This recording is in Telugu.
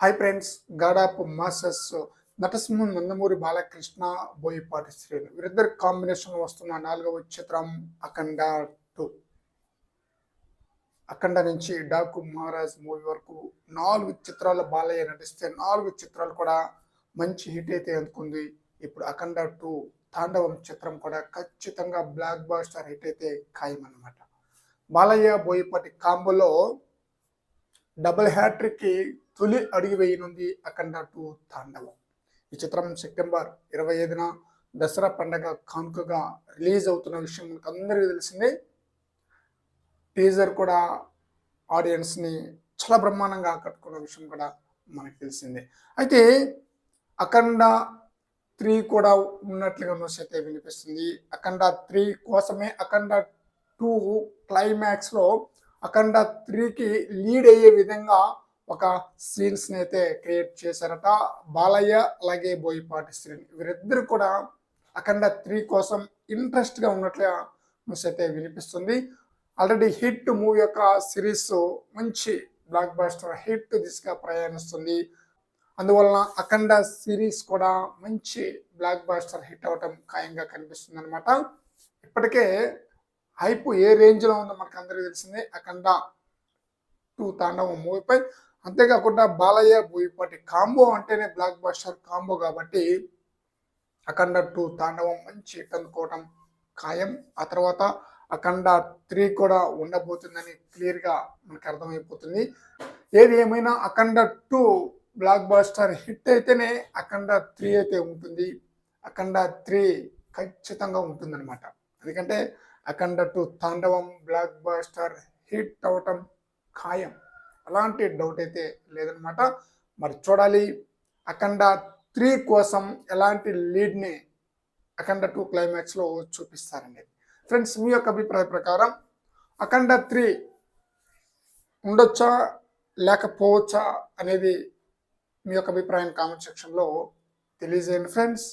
హాయ్ ఫ్రెండ్స్ గాడాపు మాసెస్ నటసింహం నందమూరి బాలకృష్ణ బోయపాటి శ్రీను. వీరిద్దరి కాంబినేషన్ వస్తున్న నాలుగవ చిత్రం అఖండ టూ. అఖండ నుంచి డాకు మహారాజ్ మూవీ వరకు నాలుగు చిత్రాలు బాలయ్య నటిస్తే నాలుగు చిత్రాలు కూడా మంచి హిట్ అయితే అందుకుంది. ఇప్పుడు అఖండ టూ తాండవం చిత్రం కూడా ఖచ్చితంగా బ్లాక్ బాస్టర్ హిట్ అయితే ఖాయం అనమాట బాలయ్య బోయపాటి కాంబోలో డబుల్ హ్యాట్రిక్కి తొలి అడుగు వేయనుంది అఖండ టూ తాండవం. ఈ చిత్రం సెప్టెంబర్ ఇరవై ఐదున దసరా పండగ కానుకగా రిలీజ్ అవుతున్న విషయం మనకు అందరికీ తెలిసిందే. టీజర్ కూడా ఆడియన్స్ని చాలా బ్రహ్మాండంగా ఆకట్టుకున్న విషయం కూడా మనకు తెలిసిందే. అయితే అఖండ త్రీ కూడా ఉన్నట్లుగా న్యూస్ అయితే వినిపిస్తుంది. అఖండ త్రీ కోసమే అఖండ టూ క్లైమాక్స్లో అఖండ త్రీకి లీడ్ అయ్యే విధంగా ఒక సీన్స్ని అయితే క్రియేట్ చేశారట బాలయ్య అలాగే బోయపాటి శ్రీని. వీరిద్దరు కూడా అఖండ త్రీ కోసం ఇంట్రెస్ట్గా ఉన్నట్లుగా న్యూస్ అయితే వినిపిస్తుంది. ఆల్రెడీ హిట్ మూవీ యొక్క సిరీస్ మంచి బ్లాక్ బాస్టర్ హిట్ దిశగా ప్రయాణిస్తుంది. అందువలన అఖండ సిరీస్ కూడా మంచి బ్లాక్ బాస్టర్ హిట్ అవటం ఖాయంగా కనిపిస్తుంది అనమాట ఇప్పటికే హైప్ ఏ రేంజ్లో ఉందో మనకు అందరికీ తెలిసిందే. అఖండ టూ తాండవం మూవీపై అంతేకాకుండా బాలయ్య బోయపాటి కాంబో అంటేనే బ్లాక్ బాస్టర్ కాంబో కాబట్టి అఖండ టూ తాండవం మంచి హిట్ ఖాయం. ఆ తర్వాత అఖండ త్రీ కూడా ఉండబోతుందని క్లియర్గా మనకు అర్థమైపోతుంది. ఏది ఏమైనా Akhanda two blockbuster hit అయితేనే అఖండ త్రీ అయితే ఉంటుంది. అఖండ త్రీ ఖచ్చితంగా ఉంటుందన్నమాట. ఎందుకంటే Akhanda two Thandavam blockbuster hit అవటం ఖాయం. అలాంటి డౌట్ అయితే లేదనమాట మరి చూడాలి అఖండ త్రీ కోసం ఎలాంటి లీడ్ని అఖండ టూ క్లైమాక్స్లో చూపిస్తారండి. ఫ్రెండ్స్ మీ యొక్క అభిప్రాయ ప్రకారం అఖండ త్రీ ఉండొచ్చా లేకపోవచ్చా అనేది మీ యొక్క అభిప్రాయం కామెంట్ సెక్షన్లో తెలియజేయండి. ఫ్రెండ్స్